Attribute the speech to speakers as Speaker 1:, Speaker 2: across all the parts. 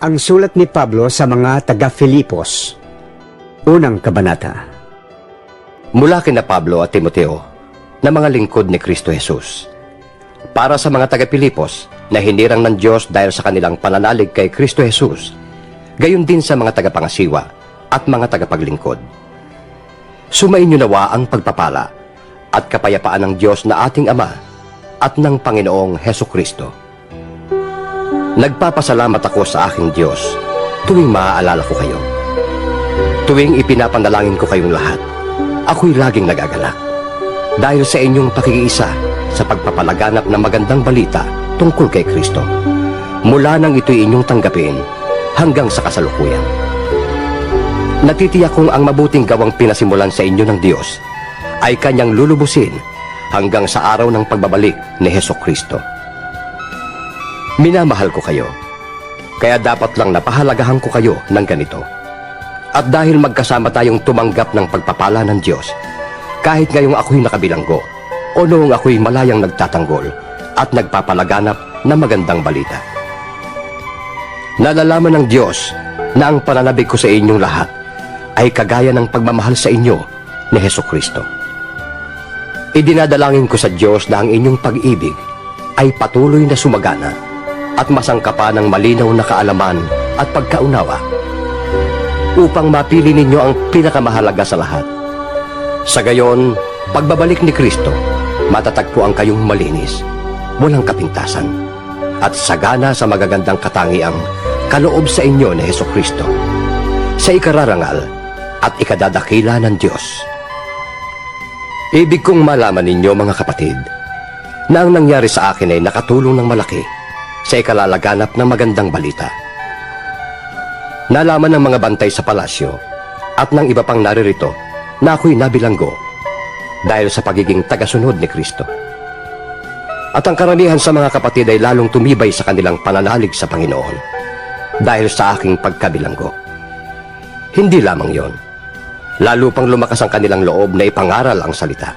Speaker 1: Ang sulat ni Pablo sa mga taga-Filipos. Unang kabanata.
Speaker 2: Mula kina Pablo at Timoteo na mga lingkod ni Kristo Jesus. Para sa mga taga-Pilipos na hinirang ng Diyos dahil sa kanilang pananalig kay Kristo Jesus, gayon din sa mga tagapangasiwa at mga tagapaglingkod. Sumainyo nawa ang pagpapala at kapayapaan ng Diyos na ating Ama at ng Panginoong Heso Kristo. Nagpapasalamat ako sa aking Diyos tuwing maaalala ko kayo. Tuwing ipinapanalangin ko kayong lahat, ako'y laging nagagalak. Dahil sa inyong pakikiisa sa pagpapalaganap ng magandang balita tungkol kay Kristo. Mula nang ito'y inyong tanggapin hanggang sa kasalukuyan. Natitiyak kong ang mabuting gawang pinasimulan sa inyo ng Diyos ay kanyang lulubusin hanggang sa araw ng pagbabalik ni Heso Kristo. Minamahal ko kayo, kaya dapat lang napahalagahan ko kayo ng ganito. At dahil magkasama tayong tumanggap ng pagpapala ng Diyos, kahit ngayong ako'y nakabilanggo, o noong ako'y malayang nagtatanggol at nagpapalaganap ng magandang balita. Nalalaman ng Diyos na ang pananabik ko sa inyong lahat ay kagaya ng pagmamahal sa inyo ni Heso Kristo. Idinadalangin ko sa Diyos na ang inyong pag-ibig ay patuloy na sumagana at masangkapan ng malinaw na kaalaman at pagkaunawa upang mapili ninyo ang pinakamahalaga sa lahat. Sa gayon, pagbabalik ni Kristo, matatagpuan kayong malinis, walang kapintasan, at sagana sa magagandang katangiang kaloob sa inyo ni Heso Kristo, sa ikararangal at ikadadakila ng Diyos. Ibig kong malaman ninyo mga kapatid, na ang nangyari sa akin ay nakatulong ng malaki sa ikalalaganap ng magandang balita. Nalaman ng mga bantay sa palasyo at ng iba pang naririto na ako'y nabilanggo dahil sa pagiging tagasunod ni Kristo. At ang karamihan sa mga kapatid ay lalong tumibay sa kanilang pananalig sa Panginoon dahil sa aking pagkabilanggo. Hindi lamang yon. Lalo pang lumakas ang kanilang loob na ipangaral ang salita.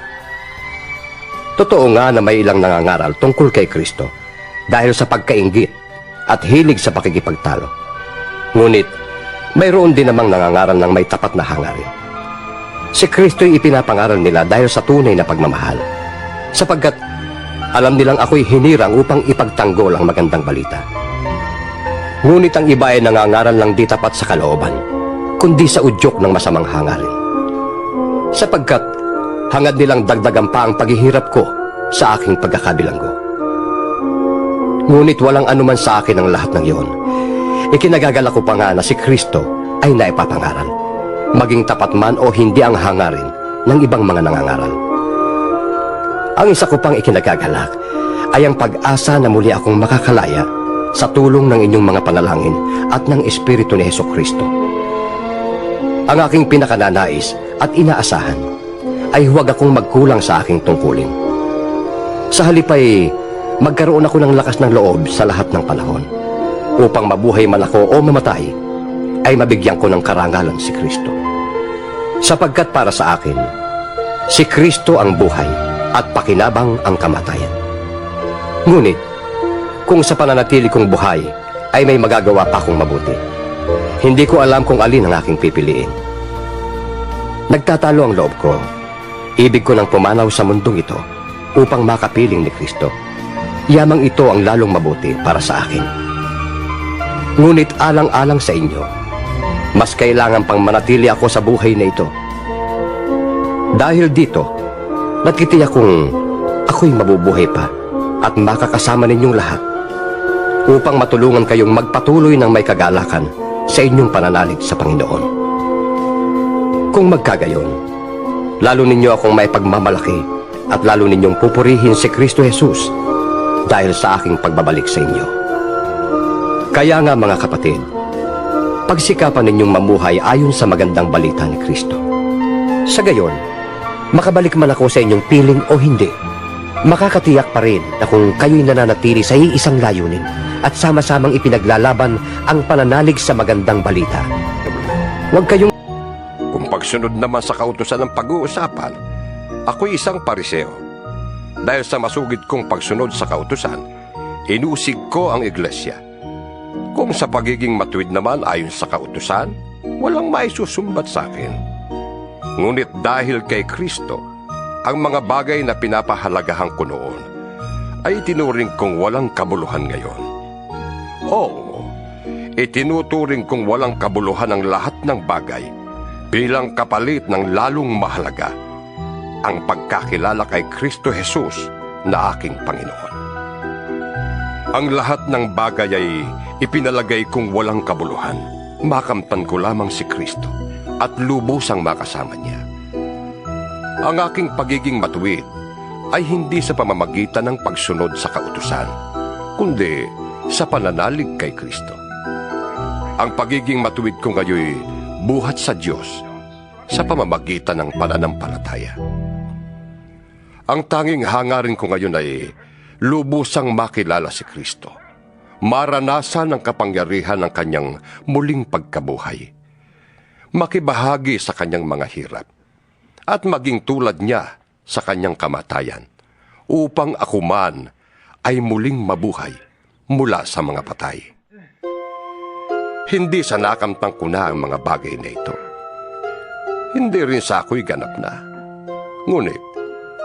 Speaker 2: Totoo nga na may ilang nangangaral tungkol kay Kristo dahil sa pagkaingit at hilig sa pakikipagtalo. Ngunit, mayroon din namang nangangaral ng may tapat na hangarin. Si Kristo'y ipinapangaral nila dahil sa tunay na pagmamahal. Sapagkat alam nilang ako'y hinirang upang ipagtanggol ang magandang balita. Ngunit ang iba ay nangangaral lang di tapat sa kalooban, kundi sa udyok ng masamang hangarin. Sapagkat hangad nilang dagdagan pa ang paghihirap ko sa aking pagkakabilanggo. Ngunit walang anuman sa akin ang lahat ng iyon. Ikinagagala ko pa nga na si Kristo ay naipapangaral. Maging tapat man o hindi ang hangarin ng ibang mga nangangaral. Ang isa ko pang ikinagagalak ay ang pag-asa na muli akong makakalaya sa tulong ng inyong mga panalangin at ng Espiritu ni Heso Kristo. Ang aking pinakananais at inaasahan ay huwag akong magkulang sa aking tungkulin. Sa halip ay magkaroon ako ng lakas ng loob sa lahat ng panahon upang mabuhay man ako o mamatay ay mabigyan ko ng karangalan si Kristo. Sapagkat para sa akin, si Kristo ang buhay at pakinabang ang kamatayan. Ngunit, kung sa pananatili kong buhay ay may magagawa pa akong mabuti, hindi ko alam kung alin ang aking pipiliin. Nagtatalo ang loob ko. Ibig ko nang pumanaw sa mundong ito upang makapiling ni Kristo. Yamang ito ang lalong mabuti para sa akin. Ngunit alang-alang sa inyo, mas kailangan pang manatili ako sa buhay na ito. Dahil dito, natitiyak kong ako'y mabubuhay pa at makakasama ninyong lahat upang matulungan kayong magpatuloy ng may kagalakan sa inyong pananalig sa Panginoon. Kung magkagayon, lalo ninyo akong may pagmamalaki at lalo ninyong pupurihin si Kristo Jesus dahil sa aking pagbabalik sa inyo. Kaya nga mga kapatid, pagsikapan ninyong mamuhay ayon sa magandang balita ni Kristo. Sa gayon, makabalik man ako sa inyong piling o hindi, makakatiyak pa rin na kung kayo'y nananatili sa iisang layunin at sama-samang ipinaglalaban ang pananalig sa magandang balita. Huwag kayong
Speaker 3: Kung pagsunod naman sa kautusan ng pag-uusapan, ako'y isang pariseo. Dahil sa masugid kong pagsunod sa kautusan, inusig ko ang iglesia. Kung sa pagiging matuwid naman ayon sa kautusan, walang maisusumbat sa akin. Ngunit dahil kay Kristo, ang mga bagay na pinapahalagahan ko noon ay tinuring kong walang kabuluhan ngayon. Oo, itinuturing kong walang kabuluhan ang lahat ng bagay bilang kapalit ng lalong mahalaga ang pagkakilala kay Kristo Jesus na aking Panginoon. Ang lahat ng bagay ay ipinalagay kong walang kabuluhan. Makamtan ko lamang si Kristo at lubusang makasama niya. Ang aking pagiging matuwid ay hindi sa pamamagitan ng pagsunod sa kautusan, kundi sa pananalig kay Kristo. Ang pagiging matuwid ko ngayon buhat sa Diyos sa pamamagitan ng pananampalataya. Ang tanging hangarin ko ngayon ay lubusang makilala si Kristo. Maranasan ang kapangyarihan ng kanyang muling pagkabuhay. Makibahagi sa kanyang mga hirap. At maging tulad niya sa kanyang kamatayan upang ako man ay muling mabuhay mula sa mga patay. Hindi sa nakamtang ko na ang mga bagay na ito. Hindi rin sa ako'y ganap na. Ngunit,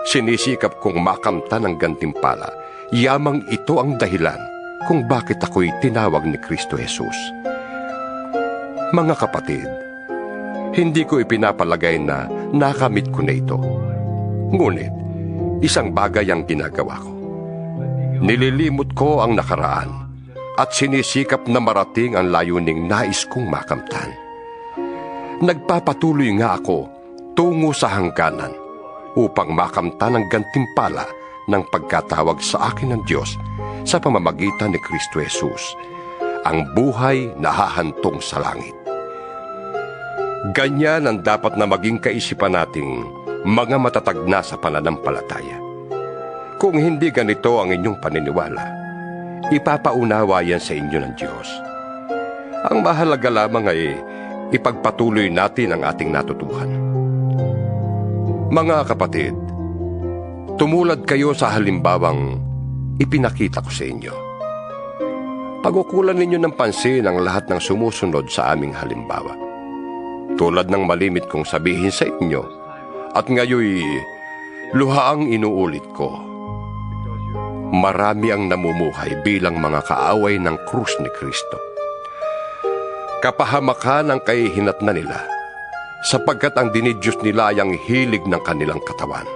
Speaker 3: sinisikap kong makamtan ang gantimpala, yamang ito ang dahilan kung bakit ako'y tinawag ni Kristo Jesus. Mga kapatid, hindi ko ipinapalagay na nakamit ko na ito. Ngunit, isang bagay ang ginagawa ko. Nililimot ko ang nakaraan at sinisikap na marating ang layuning nais kong makamtan. Nagpapatuloy nga ako tungo sa hangganan upang makamtan ang gantimpala ng pagkatawag sa akin ng Diyos sa pamamagitan ni Kristo Jesus, ang buhay na hahantong sa langit. Ganyan ang dapat na maging kaisipan nating mga matatag na sa pananampalataya. Kung hindi ganito ang inyong paniniwala, ipapaunawa yan sa inyo ng Diyos. Ang mahalaga lamang ay ipagpatuloy natin ang ating natutuhan. Mga kapatid, tumulad kayo sa halimbawang ipinakita ko sa inyo. Pagkukulan ninyo ng pansin ang lahat ng sumusunod sa aming halimbawa. Tulad ng malimit kong sabihin sa inyo, at ngayoy luhaang inuulit ko. Marami ang namumuhay bilang mga kaaway ng krus ni Kristo. Kapahamakan ang kahihinat na nila sapagkat ang dinidyos nila ay ang hilig ng kanilang katawan.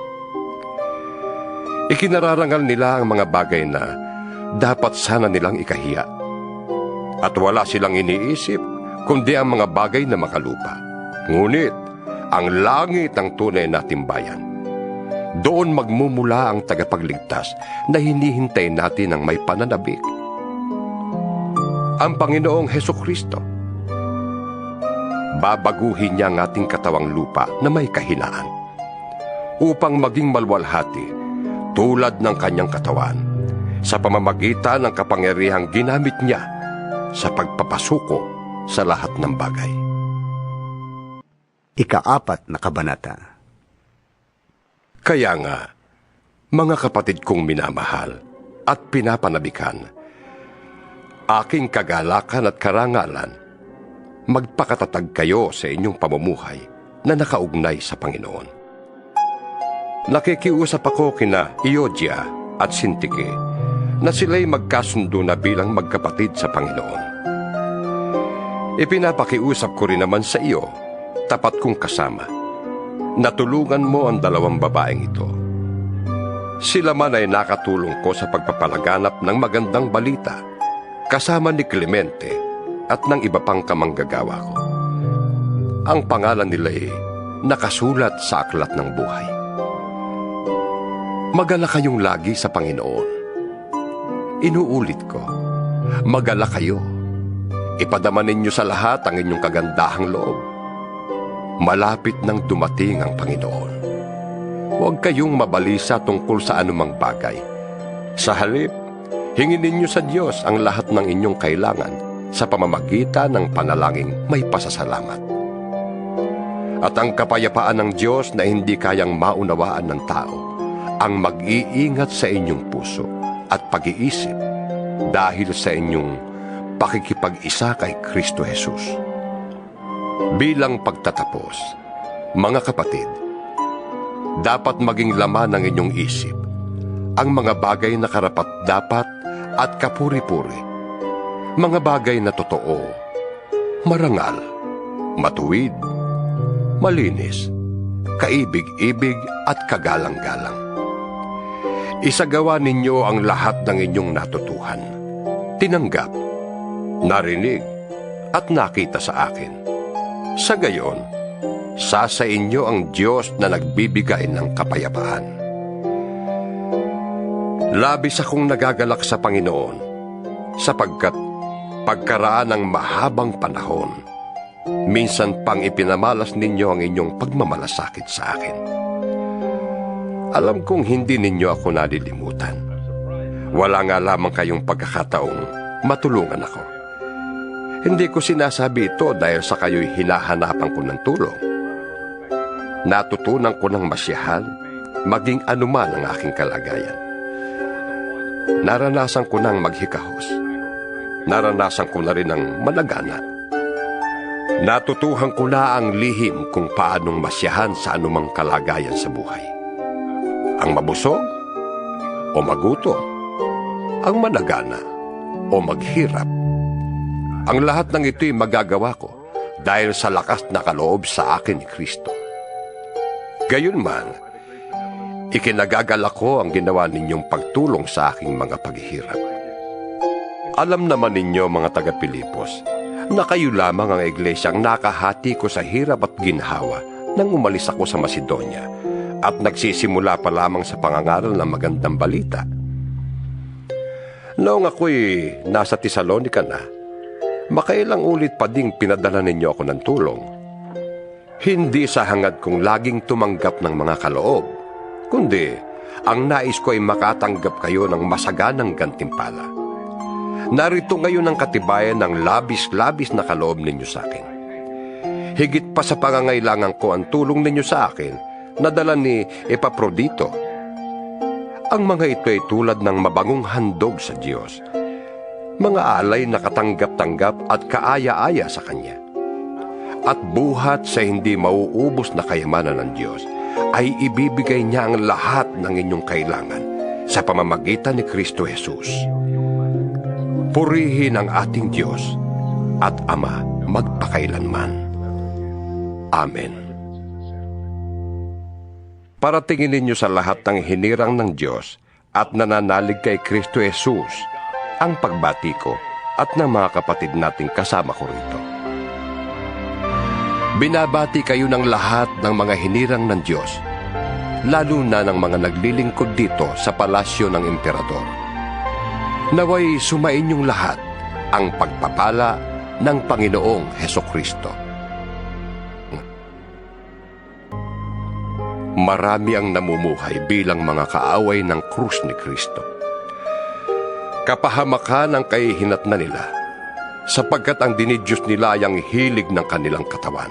Speaker 3: Ikinararangal nila ang mga bagay na dapat sana nilang ikahiya. At wala silang iniisip kundi ang mga bagay na makalupa. Ngunit, ang langit ang tunay na timbayan. Doon magmumula ang tagapagligtas na hinihintay natin ng may pananabik. Ang Panginoong Heso Kristo. Babaguhin niya ang ating katawang lupa na may kahinaan upang maging malwalhati tulad ng kanyang katawan sa pamamagitan ng kapangyarihang ginamit niya sa pagpapasuko sa lahat ng bagay.
Speaker 1: Ikaapat na kabanata.
Speaker 3: Kaya nga, mga kapatid kong minamahal at pinapanabikan, aking kagalakan at karangalan, magpakatatag kayo sa inyong pamumuhay na nakaugnay sa Panginoon. Nakikiusap ako kina Iodia at Sintike na sila'y magkasundo na bilang magkapatid sa Panginoon. Ipinapakiusap ko rin naman sa iyo, tapat kong kasama, natulungan mo ang dalawang babaeng ito. Sila man ay nakatulong ko sa pagpapalaganap ng magandang balita kasama ni Clemente at ng iba pang kamanggagawa ko. Ang pangalan nila ay nakasulat sa aklat ng buhay. Magala kayong lagi sa Panginoon. Inuulit ko, magala kayo. Ipadama ninyo sa lahat ang inyong kagandahang loob. Malapit nang dumating ang Panginoon. Huwag kayong mabalisa tungkol sa anumang bagay. Sa halip, hingin ninyo sa Diyos ang lahat ng inyong kailangan sa pamamagitan ng panalangin may pasasalamat. At ang kapayapaan ng Diyos na hindi kayang maunawaan ng tao, ang mag-iingat sa inyong puso at pag-iisip dahil sa inyong pakikipag-isa kay Kristo Jesus. Bilang pagtatapos, mga kapatid, dapat maging laman ng inyong isip ang mga bagay na karapat dapat at kapuri-puri, mga bagay na totoo, marangal, matuwid, malinis, kaibig-ibig at kagalang-galang. Isagawa ninyo ang lahat ng inyong natutuhan, tinanggap, narinig, at nakita sa akin. Sa gayon, sa sa inyo ang Diyos na nagbibigay ng kapayapaan. Labis akong nagagalak sa Panginoon sapagkat pagkaraan ng mahabang panahon, minsan pang ipinamalas ninyo ang inyong pagmamalasakit sa akin. Alam kong hindi ninyo ako nalilimutan. Wala nga lamang kayong pagkakataong matulungan ako. Hindi ko sinasabi ito dahil sa kayo'y hinahanapan ko ng tulong. Natutunan ko ng masyahan, maging anuman ang aking kalagayan. Naranasan ko ng maghikahos. Naranasan ko na rin ang malagana. Natutuhan ko na ang lihim kung paanong masyahan sa anumang kalagayan sa buhay. Ang mabusog o magutom, ang managana o maghirap. Ang lahat ng ito'y magagawa ko dahil sa lakas na kaloob sa akin ni Kristo. Gayunman, ikinagagalak ko ang ginawa ninyong pagtulong sa aking mga paghihirap. Alam naman ninyo mga taga-Pilipos na kayo lamang ang iglesyang nakahati ko sa hirap at ginhawa nang umalis ako sa Macedonia at nagsisimula pa lamang sa pangangaral ng magandang balita. Noong ako'y nasa Tesalonika na, makailang ulit pa ding pinadala ninyo ako ng tulong. Hindi sa hangad kong laging tumanggap ng mga kaloob, kundi ang nais ko ay makatanggap kayo ng masaganang gantimpala. Narito ngayon ang katibayan ng labis-labis na kaloob ninyo sa akin. Higit pa sa pangangailangan ko ang tulong ninyo sa akin na dala ni Epaprodito. Ang mga ito ay tulad ng mabangong handog sa Diyos. Mga alay na katanggap-tanggap at kaaya-aya sa Kanya. At buhat sa hindi mauubos na kayamanan ng Diyos ay ibibigay niya ang lahat ng inyong kailangan sa pamamagitan ni Kristo Jesus. Purihin ang ating Diyos at Ama magpakailanman. Amen. Paratingin ninyo sa lahat ng hinirang ng Diyos at nananalig kay Kristo Jesus ang pagbati ko at ng mga kapatid nating kasama ko rito. Binabati kayo ng lahat ng mga hinirang ng Diyos, lalo na ng mga naglilingkod dito sa palasyo ng emperador. Naway sumainyong lahat ang pagpapala ng Panginoong Heso Kristo. Marami ang namumuhay bilang mga kaaway ng krus ni Kristo. Kapahamakan ang kahihinat na nila sapagkat ang dinidyos nila ay ang hilig ng kanilang katawan.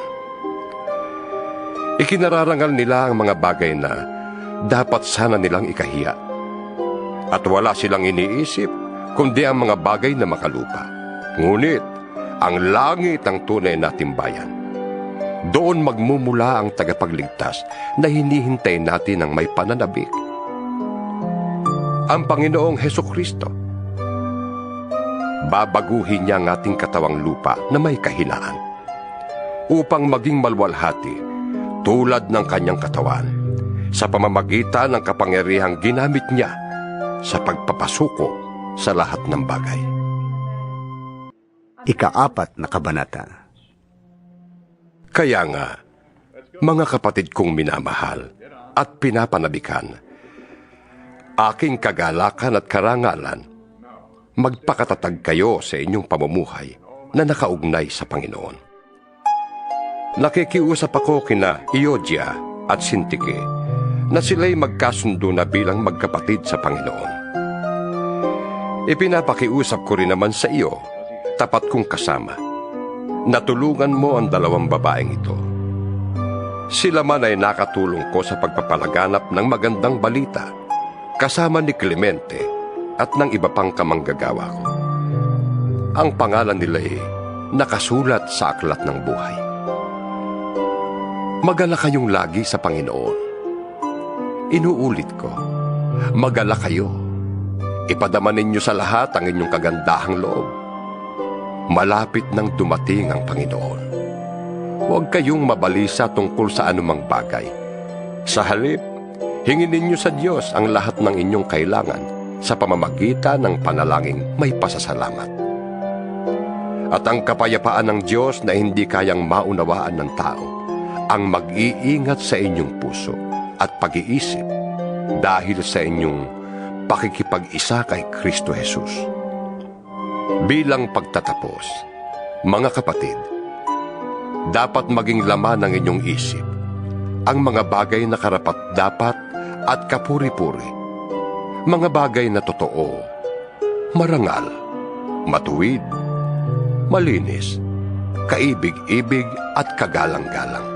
Speaker 3: Ikinararangal nila ang mga bagay na dapat sana nilang ikahiya. At wala silang iniisip kundi ang mga bagay na makalupa. Ngunit, ang langit ang tunay nating bayan. Doon magmumula ang tagapagligtas na hinihintay natin ng may pananabik. Ang Panginoong Heso Kristo. Babaguhin niya ang ating katawang lupa na may kahinaan upang maging malwalhati tulad ng kanyang katawan sa pamamagitan ng kapangyarihang ginamit niya sa pagpapasuko sa lahat ng bagay.
Speaker 1: Ikaapat na kabanata.
Speaker 3: Kaya nga, mga kapatid kong minamahal at pinapanabikan, aking kagalakan at karangalan, magpakatatag kayo sa inyong pamumuhay na nakaugnay sa Panginoon. Nakikiusap ako kina Iodia at Sintike na sila'y magkasundo na bilang magkapatid sa Panginoon. Ipinapakiusap ko rin naman sa iyo, tapat kong kasama, natulungan mo ang dalawang babaeng ito. Sila man ay nakatulong ko sa pagpapalaganap ng magandang balita, kasama ni Clemente at ng iba pang kamanggagawa ko. ang pangalan nila ay nakasulat sa aklat ng buhay. Magala kayong lagi sa Panginoon. Inuulit ko, magala kayo. Ipadama ninyo sa lahat ang inyong kagandahang loob. Malapit nang dumating ang Panginoon. Huwag kayong mabalisa tungkol sa anumang bagay. Sa halip, hingin ninyo sa Diyos ang lahat ng inyong kailangan sa pamamagitan ng panalangin may pasasalamat. At ang kapayapaan ng Diyos na hindi kayang maunawaan ng tao, ang mag-iingat sa inyong puso at pag-iisip dahil sa inyong pakikipag-isa kay Kristo Jesus. Bilang pagtatapos, mga kapatid, dapat maging laman ng inyong isip ang mga bagay na karapat dapat at kapuri-puri, mga bagay na totoo, marangal, matuwid, malinis, kaibig-ibig at kagalang-galang.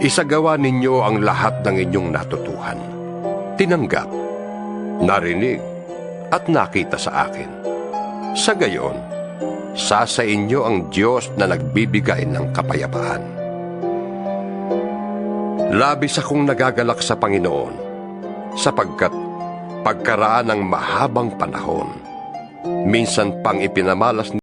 Speaker 3: Isagawa ninyo ang lahat ng inyong natutuhan, tinanggap, narinig, at nakita sa akin. Sa gayon, sasa inyo ang Diyos na nagbibigay ng kapayapaan. Labis akong nagagalak sa Panginoon sapagkat pagkaraan ng mahabang panahon, minsan pang ipinamalas